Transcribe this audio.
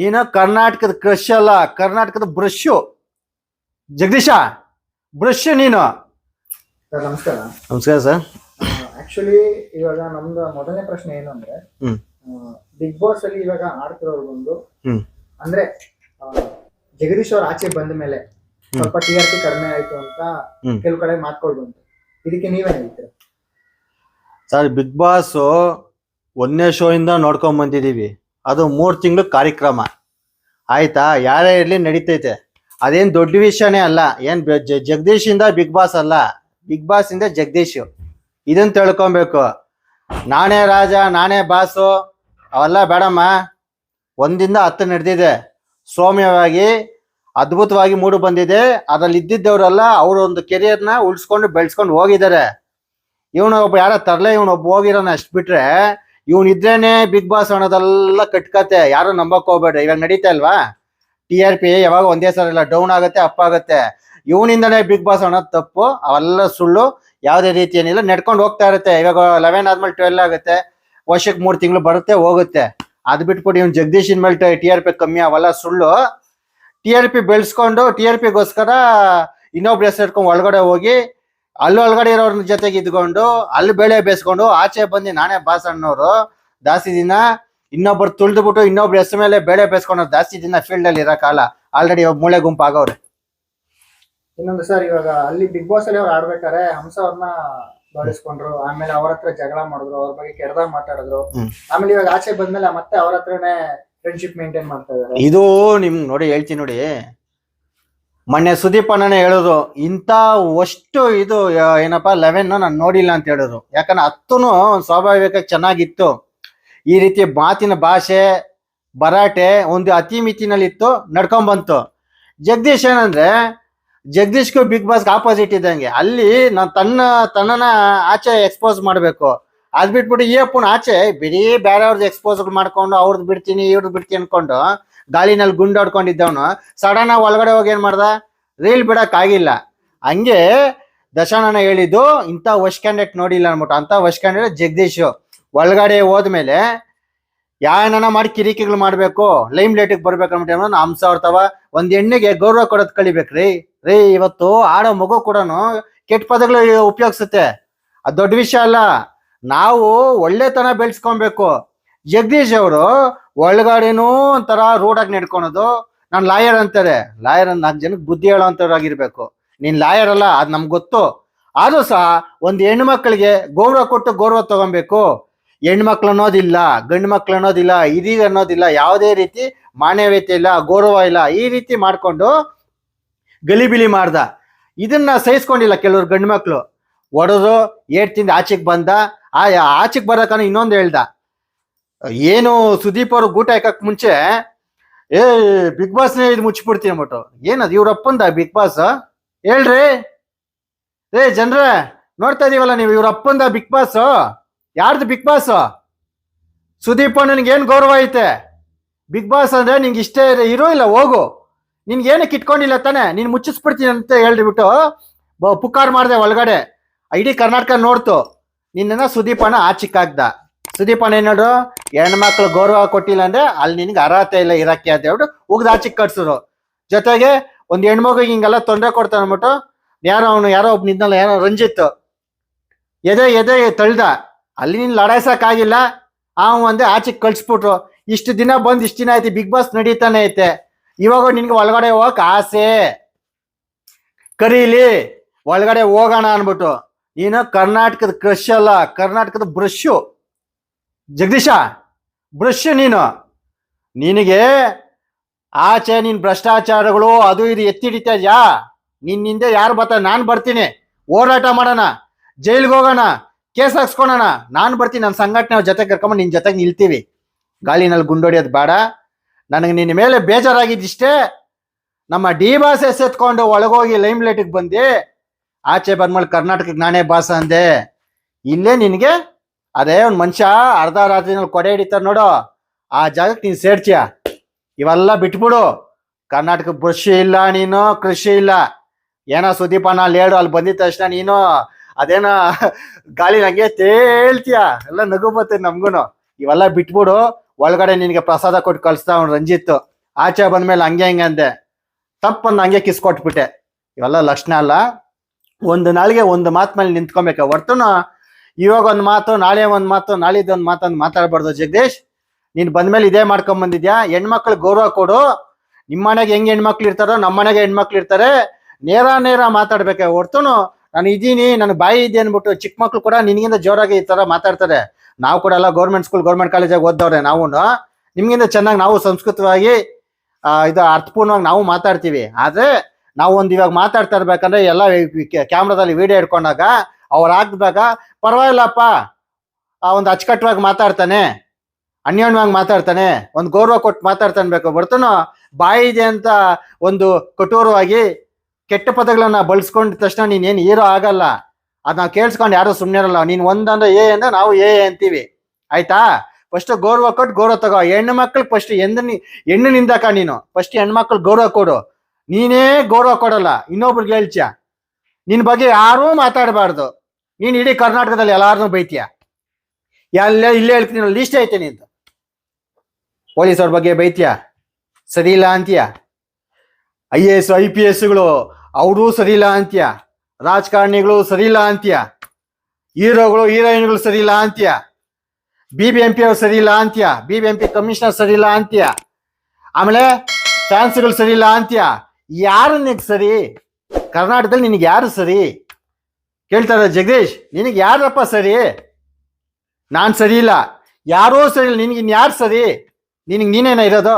ನೀನು ಕರ್ನಾಟಕದ ಕ್ರಶ್ ಅಲ್ಲ ಕರ್ನಾಟಕದ ಬ್ರಷ್ ಜಗದೀಶ ಬ್ರಷ್ ನೀನು. ಸರ್ ನಮಸ್ಕಾರ. ನಮಸ್ಕಾರ ಸರ್. ಆಕ್ಚುಲಿ ಇವಾಗ ನಮ್ದು ಮೊದಲನೇ ಪ್ರಶ್ನೆ ಏನು ಅಂದ್ರೆ ಹ್ಮ್. ಬಿಗ್ ಬಾಸ್ ಅಲ್ಲಿ ಇವಾಗ ಆಡ್ತಿರೋರು ಬಂದು ಹ್ಮ್. ಅಂದ್ರೆ ಆ, ಜಗದೀಶ್ ಅವ್ರ ಆಚೆ ಬಂದ ಮೇಲೆ ಸ್ವಲ್ಪ ಟಿ ಆರ್ ಪಿ ಕಡಿಮೆ ಆಯ್ತು ಅಂತ ಹ್ಮ್. ಕೆಲವು ಕಡೆ ಮಾತ್ಕೊಳ್ ಬಂತು ಇದಕ್ಕೆ ನೀವೇನ್ ಹೇಳ್ತೀರಾ? ಸರ್ ಬಿಗ್ ಬಾಸ್ ಒಂದನೇ ಶೋ ಇಂದ ನೋಡ್ಕೊಂಡ್ ಬಂದಿದೀವಿ ಅದು ಮೂರು ತಿಂಗಳು ಕಾರ್ಯಕ್ರಮ. ಆಯ್ತಾ? ಯಾರೇ ಇರಲಿ ನಡೀತೈತೆ. ಅದೇನು ದೊಡ್ಡ ವಿಷಯನೇ ಅಲ್ಲ. ಏನು ಜಗದೀಶಿಂದ ಬಿಗ್ ಬಾಸ್ ಅಲ್ಲ. ಬಿಗ್ ಬಾಸಿಂದ ಜಗದೀಶ್. ಇದನ್ನ ತಿಳ್ಕೊಬೇಕು. ನಾನೇ ರಾಜ, ನಾನೇ ಬಾಸು. ಅವೆಲ್ಲ ಬೇಡಮ್ಮ. ಒಂದಿಂದ ಹತ್ತು ನಡೆದಿದೆ. ಸೌಮ್ಯವಾಗಿ, ಅದ್ಭುತವಾಗಿ ಮೂಡು ಬಂದಿದೆ. ಅದರಲ್ಲಿ ಇದ್ದಿದ್ದವರೆಲ್ಲ ಅವ್ರ ಒಂದು ಕೆರಿಯರ್ನ ಉಳಿಸ್ಕೊಂಡು ಬೆಳೆಸ್ಕೊಂಡು ಹೋಗಿದ್ದಾರೆ. ಇವನು ಒಬ್ಬ ಯಾರ ತರಲೆ ಇವನೊಬ್ಬ ಹೋಗಿರೋನ ಅಷ್ಟು ಬಿಟ್ರೆ ಇವನ್ ಇದ್ರೇನೆ ಬಿಗ್ ಬಾಸ್ ಅನ್ನೋದೆಲ್ಲ ಕಟ್ಕತೆ. ಯಾರು ನಂಬಕ್ ಹೋಗ್ಬೇಡ್ರಿ. ಇವಾಗ ನಡೀತಾ ಇಲ್ವಾ? ಟಿ ಆರ್ ಪಿ ಯಾವಾಗ ಒಂದೇ ಸಲ ಇಲ್ಲ ಡೌನ್ ಆಗುತ್ತೆ ಅಪ್ ಆಗುತ್ತೆ. ಇವನಿಂದನೇ ಬಿಗ್ ಬಾಸ್ ಅನ್ನೋದು ತಪ್ಪು. ಅವೆಲ್ಲ ಸುಳ್ಳು. ಯಾವುದೇ ರೀತಿ ಏನಿಲ್ಲ. ನಡ್ಕೊಂಡು ಹೋಗ್ತಾ ಇರುತ್ತೆ. ಇವಾಗ ಲೆವೆನ್ ಆದ್ಮೇಲೆ ಟ್ವೆಲ್ ಆಗುತ್ತೆ. ವರ್ಷಕ್ಕೆ ಮೂರು ತಿಂಗಳು ಬರುತ್ತೆ, ಹೋಗುತ್ತೆ. ಅದು ಬಿಟ್ಬಿಟ್ಟು ಇವ್ನು ಜಗದೀಶ್ ಇನ್ಮೇಲೆ ಟಿ ಆರ್ ಪಿ ಕಮ್ಮಿ, ಅವೆಲ್ಲ ಸುಳ್ಳು. ಟಿ ಆರ್ ಪಿ ಬೆಳೆಸ್ಕೊಂಡು ಟಿ ಆರ್ ಪಿಗೋಸ್ಕರ ಇನ್ನೊಬ್ರು ಹೆಸರು ಇಟ್ಕೊಂಡು ಒಳಗಡೆ ಹೋಗಿ ಅಲ್ಲಿ ಒಳಗಡೆ ಇರೋರ ಜೊತೆಗೆ ಇದ್ಕೊಂಡು ಅಲ್ಲಿ ಬೆಳೆ ಬೇಸ್ಕೊಂಡು ಆಚೆ ಬಂದು ನಾನೇ ಬಾಸಣ್ಣವರು ದಾಸ್ತಿ ಜಾಸ್ತಿ ದಿನ ಇನ್ನೊಬ್ರು ತುಳಿದ್ಬಿಟ್ಟು ಇನ್ನೊಬ್ರು ಹೆಸರು ಮೇಲೆ ಬೆಳೆ ಬೇಯಿಸ್ಕೊಂಡು ದಾಸ್ತಿ ದಿನ ಫೀಲ್ಡ್ ಅಲ್ಲಿ ಇರಕಾಲ ಆಲ್ರೆಡಿ ಮೂಳೆ ಗುಂಪು ಆಗೋರು ಇನ್ನೊಂದು ಸರ್ ಇವಾಗ ಅಲ್ಲಿ ಬಿಗ್ ಬಾಸ್ ಅಲ್ಲಿ ಅವ್ರು ಆಡ್ಬೇಕಾರೆ ಹಂಸ ಅವ್ರನ್ನ ಬಳಸ್ಕೊಂಡ್ರು ಆಮೇಲೆ ಅವ್ರ ಹತ್ರ ಜಗಳ ಮಾಡಿದ್ರು ಅವ್ರ ಬಗ್ಗೆ ಕೆಡ್ದಾಗ ಮಾತಾಡಿದ್ರು. ಆಮೇಲೆ ಇವಾಗ ಆಚೆ ಬಂದ್ಮೇಲೆ ಮತ್ತೆ ಅವ್ರ ಹತ್ರನೇ ಫ್ರೆಂಡ್ಶಿಪ್ ಮೇಂಟೈನ್ ಮಾಡ್ತಾ ಇದಾರೆ. ಇದು ನಿಮ್ಗೆ ನೋಡಿ ಹೇಳ್ತೀನಿ ನೋಡಿ. ಮೊನ್ನೆ ಸುದೀಪ್ ಅಣ್ಣನೇ ಹೇಳೋದು, ಇಂಥ ಅಷ್ಟು ಇದು ಏನಪ್ಪ ಲೆವೆನ್ ನಾನು ನೋಡಿಲ್ಲ ಅಂತ ಹೇಳೋದು. ಯಾಕಂದ್ರೆ ಹತ್ತುನು ಸ್ವಾಭಾವಿಕ ಚೆನ್ನಾಗಿತ್ತು. ಈ ರೀತಿ ಮಾತಿನ ಭಾಷೆ, ಭರಾಟೆ ಒಂದು ಅತಿ ಮಿತಿನಲ್ಲಿತ್ತು ನಡ್ಕೊಂಡ್ ಬಂತು ಜಗದೀಶ್ ಏನಂದ್ರೆ, ಜಗದೀಶ್ಗೂ ಬಿಗ್ ಬಾಸ್ಗೆ ಆಪೋಸಿಟ್ ಇದ್ದಂಗೆ. ಅಲ್ಲಿ ನಾನು ತನ್ನ, ತನ್ನನ ಆಚೆ ಎಕ್ಸ್ಪೋಸ್ ಮಾಡಬೇಕು. ಅದ್ ಬಿಟ್ಬಿಟ್ಟು ಈ ಅಪ್ಪನ ಆಚೆ, ಬರೀ ಬೇರೆಯವ್ರದ್ದು ಎಕ್ಸ್ಪೋಸ್ ಮಾಡ್ಕೊಂಡು ಅವ್ರದ್ದು ಬಿಡ್ತೀನಿ ಇವ್ರದ್ದು ಬಿಡ್ತೀನಿ ಅನ್ಕೊಂಡು ಗಾಳಿನಲ್ಲಿ ಗುಂಡಾಡ್ಕೊಂಡಿದ್ದವನು. ಸಡನ್ ಒಳಗಡೆ ಹೋಗಿ ಏನ್ ಮಾಡ್ದ? ರೀಲ್ ಬಿಡಕ್ ಆಗಿಲ್ಲ. ಹಂಗೆ ದಶಾನನ ಹೇಳಿದ್ದು, ಇಂಥ ವಶ್ ಕ್ಯಾಂಡಿಡೇಟ್ ನೋಡಿಲ್ಲ ಅನ್ಬಿಟ್ಟು ಅಂತ ವಶ್ ಕ್ಯಾಂಡಿಡೇಟ್ ಜಗದೀಶ್. ಒಳಗಡೆ ಹೋದ್ಮೇಲೆ ಯಾವನ ಮಾಡಿ ಕಿರಿಕಿಗಳು ಮಾಡ್ಬೇಕು ಲೈಮ್ ಲೈಟಿಗೆ ಬರ್ಬೇಕು ಅನ್ಬಿಟ್ಟು ಹಂಸ ಅವ್ರತವ ಒಂದ್ ಹೆಣ್ಣಿಗೆ ಗೌರವ ಕೊಡೋದ್ ಕಳಿಬೇಕ್ರಿ ರೀ. ಇವತ್ತು ಆಡೋ ಮಗು ಕೂಡ ಕೆಟ್ಟ ಪದಗಳು ಉಪಯೋಗಿಸುತ್ತೆ. ಅದ್ ದೊಡ್ಡ ವಿಷಯ ಅಲ್ಲ. ನಾವು ಒಳ್ಳೆತನ ಬೆಳೆಸ್ಕೊಬೇಕು. ಜಗದೀಶ್ ಅವರು ಒಳಗಡೆನೂ ಒಂಥರ ರೋಡಾಗಿ ನಡ್ಕೊಳೋದು. ನಾನು ಲಾಯರ್ ಅಂತಾರೆ. ಲಾಯರ್ ನಾಲ್ಕು ಜನಕ್ಕೆ ಬುದ್ಧಿ ಹೇಳೋಂಥವ್ರಾಗಿರ್ಬೇಕು ನೀನು ಲಾಯರ್ ಅಲ್ಲ, ಅದು ನಮ್ಗೆ ಗೊತ್ತು. ಆದರೂ ಸಹ ಒಂದು ಹೆಣ್ಣು ಮಕ್ಕಳಿಗೆ ಗೌರವ ಕೊಟ್ಟು ಗೌರವ ತಗೊಬೇಕು. ಹೆಣ್ಮಕ್ಳು ಅನ್ನೋದಿಲ್ಲ, ಗಂಡು ಮಕ್ಳು ಅನ್ನೋದಿಲ್ಲ, ಇದೀಗ ಅನ್ನೋದಿಲ್ಲ, ಯಾವುದೇ ರೀತಿ ಮಾನವೀಯತೆ ಇಲ್ಲ, ಗೌರವ ಇಲ್ಲ, ಈ ರೀತಿ ಮಾಡಿಕೊಂಡು ಗಲಿಬಿಲಿ ಮಾಡ್ದ. ಇದನ್ನ ಸಹಿಸ್ಕೊಂಡಿಲ್ಲ ಕೆಲವ್ರು ಗಂಡು ಮಕ್ಕಳು ಒಡೆದು ಏಟ್ ತಿಂದು ಆಚೆಗೆ ಬಂದ, ಆ, ಆಚೆಗೆ ಬರೋಕನ ಇನ್ನೊಂದು ಹೇಳ್ದ. ಏನು ಸುದೀಪ್ ಅವರು ಗೂಟ ಹಾಕಕ್ ಮುಂಚೆ, ಏ, ಬಿಗ್ ಬಾಸ್ನೇ ಇದು ಮುಚ್ಚಿಬಿಡ್ತೀನಿ ಅಂದ್ಬಿಟ್ಟು. ಏನದು ಇವ್ರಪ್ಪಂದ ಬಿಗ್ ಬಾಸ್? ಹೇಳ್ರಿ. ಏ, ಜನ್ರ, ನೋಡ್ತಾ ಇದೀವಲ್ಲ ನೀವು, ಇವ್ರ ಅಪ್ಪಂದ ಬಿಗ್ ಬಾಸ್? ಯಾರ್ದು ಬಿಗ್ ಬಾಸ್? ಸುದೀಪ ನಿನ್ಗೆ ಏನ್ ಗೌರವ ಐತೆ? ಬಿಗ್ ಬಾಸ್ ಅಂದ್ರೆ ನಿಂಗೆ ಇಷ್ಟೇ ಇರ- ಇಲ್ಲ, ಹೋಗು. ನಿನ್ಗೆ ಏನಕ್ಕೆ ಇಟ್ಕೊಂಡಿಲ್ಲ ತಾನೆ? ನೀನ್ ಮುಚ್ಚಿಸ್ಬಿಡ್ತೀನಿ ಅಂತ ಹೇಳ್ಬಿಟ್ಟು ಪುಕಾರ್ ಮಾಡ್ದೆ ಒಳಗಡೆ. ಇಡೀ ಕರ್ನಾಟಕ ನೋಡ್ತು. ನಿನ್ನ ಸುದೀಪನ ಆಚಿಕ್ಕಾಗ್ದ. ಸುದೀಪಣ್ಣ ಏನ್ ನೋಡು ಹೆಣ್ಮಕ್ಳು ಗೌರವ ಕೊಟ್ಟಿಲ್ಲ ಅಂದ್ರೆ ಅಲ್ಲಿ ನಿನ್ಗೆ ಅರ್ಹತೆ ಇಲ್ಲ ಇರಕ್ಕೆ ಅಂತ ಹೇಳ್ಬಿಟ್ಟು ಉಗ್ದು ಆಚಿಕ್ ಕಟ್ಸಿದ್ರು. ಜೊತೆಗೆ ಒಂದ್ ಹೆಣ್ಮಗುಗೆ ಹಿಂಗೆಲ್ಲ ತೊಂದರೆ ಕೊಡ್ತಾನೆ ಅಂದ್ಬಿಟ್ಟು ಯಾರೋ ಅವನು ಯಾರೋ ಒಬ್ಬ ನಿದ್ನಲ್ಲ ಯಾರೋ ರಂಜಿತ್. ಎದೆ ಎದೆ, ತಳ್ದ. ಅಲ್ಲಿ ನೀನು ಲಡಾಯ್ಸಕ್ ಆಗಿಲ್ಲ. ಅವ ಒಂದೇ ಆಚೆಗೆ ಕಳ್ಸ್ಬಿಟ್ರು. ಇಷ್ಟು ದಿನ ಬಂದು ಇಷ್ಟು ದಿನ ಐತಿ ಬಿಗ್ ಬಾಸ್ ನಡೀತಾನೆ ಐತೆ. ಇವಾಗ ನಿನ್ಗೆ ಒಳಗಡೆ ಹೋಗಕ್ ಆಸೆ. ಕರೀಲಿ, ಒಳಗಡೆ ಹೋಗೋಣ ಅನ್ಬಿಟ್ಟು ನೀನು ಕರ್ನಾಟಕದ ಕ್ರಶ್ ಅಲ್ಲ, ಕರ್ನಾಟಕದ ಬ್ರಷ್ಷು ಜಗದೀಶ! ಬ್ರಷ್ ನೀನು. ನಿನಗೆ ಆಚೆ ನಿನ್ ಭ್ರಷ್ಟಾಚಾರಗಳು ಅದು ಇದು ಎತ್ತಿ ಹಿಡಿತಾ ಇದ್ಯಾ? ನಿನ್ನಿಂದ ಯಾರು ಬರ್ತಾರೆ ನಾನು ಬರ್ತೀನಿ. ಹೋರಾಟ ಮಾಡೋಣ. ಜೈಲಿಗೆ ಹೋಗೋಣ. ಕೇಸ್ ಹಾಕ್ಸ್ಕೊಳೋಣ. ನಾನು ಬರ್ತೀನಿ. ನನ್ನ ಸಂಘಟನೆ ಜೊತೆ ಕರ್ಕೊಂಡು ನಿನ್ನ ಜೊತೆಗೆ ನಿಲ್ತೀವಿ. ಗಾಳಿನಲ್ಲಿ ಗುಂಡೊಡಿಯೋದು ಬೇಡ. ನನಗೆ ನಿನ್ನ ಮೇಲೆ ಬೇಜಾರಾಗಿದ್ದಿಷ್ಟೇ. ನಮ್ಮ ಡಿ ಬಾಸ್ ಎತ್ಕೊಂಡು ಒಳಗೋಗಿ ಲೈಮ್ ಲೈಟಿಗೆ ಬಂದು ಆಚೆ ಬಂದ್ಮೇಲೆ ಕರ್ನಾಟಕಕ್ಕೆ ನಾನೇ ಬಾಸ ಅಂದೆ. ಇಲ್ಲೇ ನಿನಗೆ ಅದೇ ಒಂದು ಮನುಷ್ಯ ಅರ್ಧ ರಾತ್ರಿನಲ್ಲಿ ಕೊಡೆ ಹಿಡಿತಾರ ನೋಡು. ಆ ಜಾಗಕ್ಕೆ ನೀನು ಸೇರ್ತೀಯ? ಇವೆಲ್ಲ ಬಿಟ್ಬಿಡು. ಕರ್ನಾಟಕ ಕೃಷಿ ಇಲ್ಲ ನೀನು, ಕೃಷಿ ಇಲ್ಲ. ಏನೋ ಸುದೀಪನ ಅಲ್ಲಿ ಹೇಳು ಅಲ್ಲಿ ಬಂದಿದ ತಕ್ಷಣ ನೀನು ಅದೇನೋ ಗಾಳಿ ನಂಗೆ ತೇಳ್ತೀಯ? ಎಲ್ಲ ನಗು ಬರ್ತೈತೆ ನಮ್ಗೂನು. ಇವೆಲ್ಲ ಬಿಟ್ಬಿಡು. ಒಳಗಡೆ ನಿನಗೆ ಪ್ರಸಾದ ಕೊಟ್ಟು ಕಳಿಸ್ತಾ ಅವ್ನು ರಂಜಿತ್. ಆಚೆ ಬಂದ್ಮೇಲೆ ಹಂಗೆ ಹಿಂಗೆ ಅಂದೆ. ತಪ್ಪನ್ನು ಹಂಗೆ ಕಿಸ್ ಕೊಟ್ಬಿಟ್ಟೆ. ಇವೆಲ್ಲ ಲಕ್ಷಣ ಅಲ್ಲ. ಒಂದು ನಾಳಿಗೆ ಒಂದು ಮಾತು ಮೇಲೆ ನಿಂತ್ಕೊಬೇಕು. ಹೊರ್ತುನ ಇವಾಗ ಒಂದು ಮಾತು, ನಾಳೆ ಒಂದು ಮಾತು ನಾಳಿದ್ದು ಒಂದು ಮಾತು ಅಂತ ಮಾತಾಡ್ಬಾರ್ದು ಜಗದೀಶ್. ನೀನು ಬಂದ್ಮೇಲೆ ಇದೇ ಮಾಡ್ಕೊಂಡ್ ಬಂದಿದ್ಯಾ? ಹೆಣ್ಮಕ್ಳು ಗೌರವ ಕೊಡು. ನಿಮ್ಮ ಮನೆಗೆ ಹೆಂಗ್ ಹೆಣ್ಮಕ್ಳು ಇರ್ತಾರೋ ನಮ್ಮ ಮನೆಗೆ ಹೆಣ್ಮಕ್ಳು ಇರ್ತಾರೆ. ನೇರ ನೇರ ಮಾತಾಡ್ಬೇಕೆ ಹೊರ್ತುನು. ನಾನು ಇದೀನಿ ನನ್ನ ಬಾಯಿ ಇದೆ ಅನ್ಬಿಟ್ಟು ಚಿಕ್ಕ ಮಕ್ಳು ಕೂಡ ನಿನಗಿಂತ ಜೋರಾಗಿ ಈ ತರ ಮಾತಾಡ್ತಾರೆ. ನಾವು ಕೂಡ ಎಲ್ಲ ಗೌರ್ಮೆಂಟ್ ಸ್ಕೂಲ್ ಗೌರ್ಮೆಂಟ್ ಕಾಲೇಜಿಗೆ ಓದ್ದವ್ರೆ ನಾವು ನಿಮ್ಗಿಂತ ಚೆನ್ನಾಗಿ ನಾವು ಸಂಸ್ಕೃತವಾಗಿ ಇದು ಅರ್ಥಪೂರ್ಣವಾಗಿ ನಾವು ಮಾತಾಡ್ತೀವಿ. ಆದ್ರೆ ನಾವು ಒಂದು ಇವಾಗ ಮಾತಾಡ್ತಾ ಇರ್ಬೇಕಂದ್ರೆ ಎಲ್ಲ ಕ್ಯಾಮ್ರಾದಲ್ಲಿ ವಿಡಿಯೋ ಇಟ್ಕೊಂಡಾಗ ಅವ್ರು ಹಾಕಿದಾಗ, ಪರವಾಗಿಲ್ಲಪ್ಪ, ಆ ಒಂದು ಅಚ್ಚುಕಟ್ಟವಾಗಿ ಮಾತಾಡ್ತಾನೆ, ಅನ್ಯೋನ್ಯವಾಗಿ ಮಾತಾಡ್ತಾನೆ, ಒಂದು ಗೌರವ ಕೊಟ್ಟು ಮಾತಾಡ್ತಾನೆ ಬೇಕು. ಬರ್ತನೋ ಬಾಯಿ ಇದೆ ಅಂತ ಒಂದು ಕಠೋರವಾಗಿ ಕೆಟ್ಟ ಪದಗಳನ್ನ ಬಳಸ್ಕೊಂಡ ತಕ್ಷಣ ನೀನೇನು ಹೀರೋ ಆಗಲ್ಲ. ಅದ್ ನಾವು ಕೇಳಿಸ್ಕೊಂಡು ಯಾರು ಸುಮ್ಮನೆ ಇರಲ್ಲ ನೀನು ಒಂದಂದ್ರೆ ಏ ಅಂದ್ರೆ ನಾವು ಏ ಅಂತೀವಿ. ಆಯ್ತಾ? ಫಸ್ಟ್ ಗೌರವ ಕೊಟ್ಟು ಗೌರವ ತಗೋ. ಹೆಣ್ಣು ಮಕ್ಳಿಗೆ ಫಸ್ಟ್ ಎಂದ ಹೆಣ್ಣು ನಿಂದಕ ನೀನು. ಫಸ್ಟ್ ಹೆಣ್ಮಕ್ಳು ಗೌರವ ಕೊಡು. ನೀನೇ ಗೌರವ ಕೊಡಲ್ಲ. ಇನ್ನೊಬ್ರಿಗೆ ಹೇಳ್ತೀಯ? ನಿನ್ ಬಗ್ಗೆ ಯಾರೂ ಮಾತಾಡಬಾರ್ದು. ನೀನ್ ಇಡೀ ಕರ್ನಾಟಕದಲ್ಲಿ ಎಲ್ಲಾರನ್ನೂ ಬೈತೀಯ? ಎಲ್ಲ ಇಲ್ಲೇ ಹೇಳ್ತೀನಿ ಲಿಸ್ಟ್ ಐತೆ ಪೊಲೀಸ್ ಅವ್ರ ಬಗ್ಗೆ ಬೈತೀಯ? ಸರಿ ಇಲ್ಲ ಅಂತೀಯ? I A S, I P ಎಸ್ಗಳು ಅವರು ಸರಿ ಇಲ್ಲ ಅಂತೀಯ? ರಾಜಕಾರಣಿಗಳು ಸರಿ ಇಲ್ಲ ಅಂತೀಯ? ಹೀರೋಗಳು, ಹೀರೋಯಿನ್ಗಳು ಸರಿ ಇಲ್ಲ ಅಂತೀಯ? ಬಿ ಬಿ ಎಂ ಪಿ ಅವ್ರು ಸರಿ ಇಲ್ಲ ಅಂತೀಯ? B B M P commissioner ಸರಿ ಇಲ್ಲ ಅಂತೀಯ? ಆಮೇಲೆ ಫ್ಯಾನ್ಸ್ಗಳು ಸರಿ ಇಲ್ಲ ಅಂತೀಯ? ಯಾರು ನಿನಗೆ ಸರಿ? ಕರ್ನಾಟಕದಲ್ಲಿ ನಿನಗೆ ಯಾರು ಸರಿ? ಕೇಳ್ತಾರೆ ಜಗದೀಶ್, ನಿನಗೆ ಯಾರಪ್ಪ ಸರಿ? ನಾನು ಸರಿ ಇಲ್ಲ. ಯಾರೋ ಸರಿ ಇಲ್ಲ. ನಿನಗೆ ಯಾರು ಸರಿ? ನಿನಗೆ ನೀನೇನ ಇರೋದು?